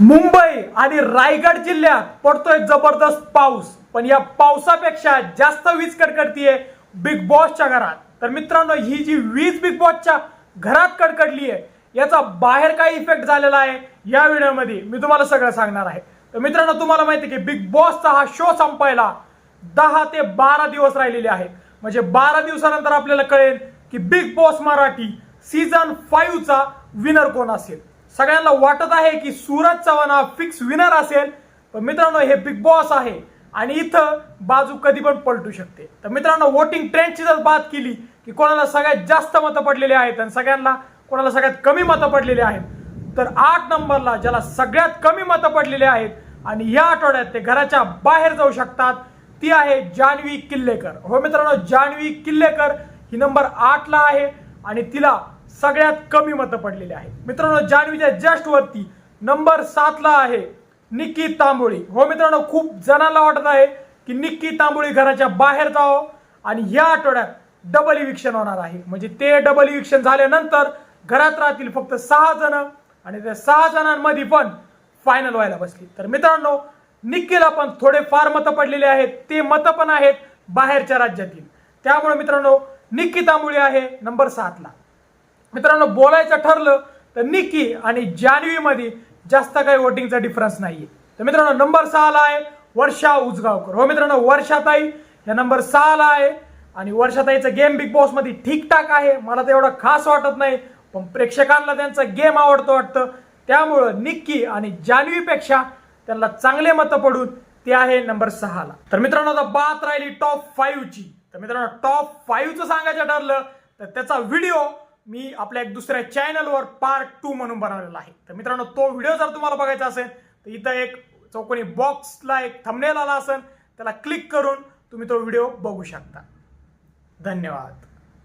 मुंबई आणि रायगड जिल्ह्यात पडतोय जबरदस्त पाऊस. पण या पावसापेक्षा जास्त वीज कडकडतीये बिग बॉसच्या घरात. तर मित्रांनो ही जी वीज बिग बॉसच्या घरात कडकडली आहे याचा बाहेर काय इफेक्ट झालेला आहे या व्हिडिओमध्ये मी तुम्हाला सगळं सांगणार आहे. तर मित्रांनो तुम्हाला माहिती आहे की बिग बॉसचा हा शो संपायला दहा ते बारा दिवस राहिलेले आहेत. म्हणजे बारा दिवसानंतर आपल्याला कळेल की बिग बॉस मराठी सीझन फाईव्हचा विनर कोण असेल? सगळ्यांना वाटत आहे की सूरज चव्हाण हा फिक्स विनर असेल. पण मित्रांनो हे बिग बॉस आहे आणि इथं बाजू कधी पण पलटू शकते. तर मित्रांनो वोटिंग ट्रेंडची जर बात केली की कोणाला सगळ्यात जास्त मतं पडलेली आहेत आणि सगळ्यांना कोणाला सगळ्यात कमी मतं पडलेली आहेत तर आठ नंबरला ज्याला सगळ्यात कमी मतं पडलेली आहेत आणि या आठवड्यात ते घराच्या बाहेर जाऊ शकतात ती आहे जान्हवी किल्लेकर. हो मित्रांनो जान्हवी किल्लेकर ही नंबर आठला आहे आणि तिला सगळ्यात कमी मतं पडलेली आहेत. मित्रांनो जान्हवीच्या जस्ट वरती नंबर सातला आहे निक्की तांबोळी. हो मित्रांनो खूप जणांना वाटत आहे की निक्की तांबोळी घराच्या बाहेर जावं आणि या आठवड्यात डबल इविक्शन होणार आहे. म्हणजे ते डबल इविक्शन झाल्यानंतर घरात राहतील फक्त सहा जण आणि त्या सहा जणांमध्ये पण फायनल व्हायला बसली. तर मित्रांनो निक्कीला पण थोडे फार मतं पडलेले आहेत. ते मतं पण आहेत बाहेरच्या राज्यातील. त्यामुळे मित्रांनो निक्की तांबोळी आहे नंबर सातला मित्रांनो बोलायचं ठरलं तर निक्की आणि जानवीमध्ये जास्त काही वोटिंगचा डिफरन्स नाहीये. तर मित्रांनो नंबर सहाला आहे वर्षा उजगावकर हो मित्रांनो वर्षाताई या नंबर सहाला आहे. आणि वर्षाताईचं गेम बिग बॉसमध्ये ठीकठाक आहे. मला तर एवढं खास वाटत नाही पण प्रेक्षकांना त्यांचा गेम आवडतो वाटतं. त्यामुळं निक्की आणि जान्हवीपेक्षा त्यांना चांगले मतं पडून ते आहे नंबर सहाला. तर मित्रांनो आता बात राहिली टॉप फाईव्हची तर मित्रांनो टॉप फाईव्हचं सांगायचं ठरलं तर त्याचा व्हिडिओ मी आपल्या एक दुसऱ्या चॅनलवर पार्ट टू म्हणून बनवलेला आहे. तर मित्रांनो तो व्हिडिओ जर तुम्हाला बघायचा असेल तर इथं एक चौकोनी बॉक्सला एक थंबनेल आला असेल त्याला क्लिक करून तुम्ही तो व्हिडिओ बघू शकता. धन्यवाद.